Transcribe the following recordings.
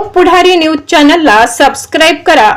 पुढारी news चॅनलला subscribe करा.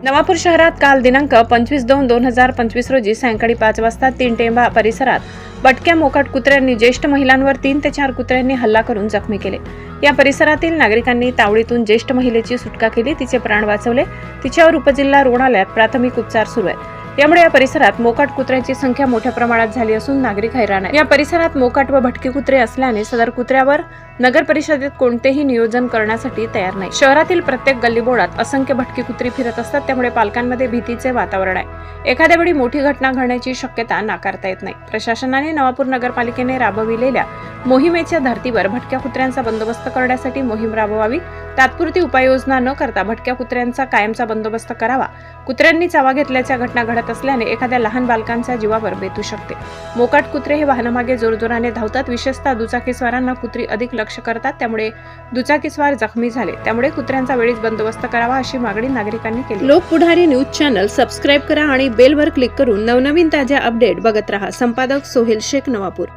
नवापूर शहरात काल दिनांक पंचवीस दोन दोन हजार पंचवीस रोजी सायंकाळी पाच वाजता तीन टेंबा परिसरात बटक्या मोकाट कुत्र्यांनी ज्येष्ठ महिलांवर तीन ते चार कुत्र्यांनी हल्ला करून जखमी केले. या परिसरातील नागरिकांनी तावडीतून ज्येष्ठ महिलेची सुटका केली तिचे प्राण वाचवले. तिच्यावर उपजिल्हा रुग्णालयात प्राथमिक उपचार सुरू आहेत यामुळे या परिसरात मोकाट कुत्र्यांची संख्या मोठ्या प्रमाणात झाली असून नागरिक हैराण आहे या परिसरात मोकाट व भटकी कुत्रे असल्याने सदर कुत्र्यावर नगर परिषदेत कोणतेही नियोजन करण्यासाठी तयार नाही. शहरातील प्रत्येक गल्लीबोळात असंख्य भटकी कुत्री फिरत असतात त्यामुळे पालकांमध्ये भीतीचे वातावरण आहे. एखाद्या वेळी मोठी घटना घडण्याची शक्यता नाकारता येत नाही. प्रशासनाने नवापूर नगरपालिकेने राबविलेल्या मोहिमेच्या धर्तीवर भटक्या कुत्र्यांचा बंदोबस्त करण्यासाठी मोहीम राबवावी. तात्पुरती उपाययोजना न करता भटक्या कुत्र्यांचा कायमचा बंदोबस्त करावा. कुत्र्यांनी चावा घेतल्याच्या घटना घडत असल्याने एखाद्या लहान बालकांच्या जीवावर बेतू शकते. मोकाट कुत्रे हे वाहनामागे जोरजोराने धावतात. विशेषतः दुचाकीस्वारांना कुत्री अधिक लक्ष करतात. त्यामुळे दुचाकीस्वार जखमी झाले. त्यामुळे कुत्र्यांचा वेळीच बंदोबस्त करावा अशी मागणी नागरिकांनी केली. लोक पुढारी न्यूज चॅनल सबस्क्राईब करा आणि बेलवर क्लिक करून नवनवीन ताज्या अपडेट बघत राहा. संपादक सोहेल शेख नवापूर.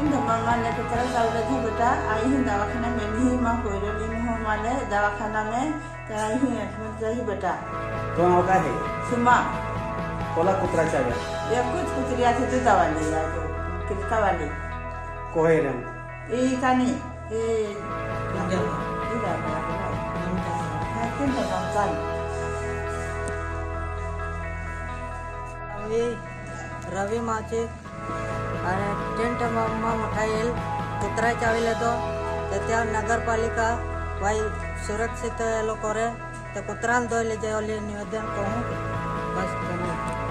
हिंदुमान मानने की तरफ दौलत है बेटा आई ही दवाखाना में नहीं माँ कोयरली मुँह माने दवाखाना में तर आई ही अटमत जाही बेटा तो नाव काय आहे सुमा कोला कुत्राच्या व्या एकूच कुत्री आथे तू दवाली कितका वाली कोहेरम ए कानी ए चाल રવિ માસિક અને ટેન્ટમાં ઉઠાયેલ ઉતરાય ચાવી લેતો કે ત્યાં નગરપાલિકા ભાઈ સુરક્ષિત એ લોકો રહે. તે કૂતરાને ધોઈ લેજે ઓલી નિવેદન કહું. બસ, ધન્યવાદ.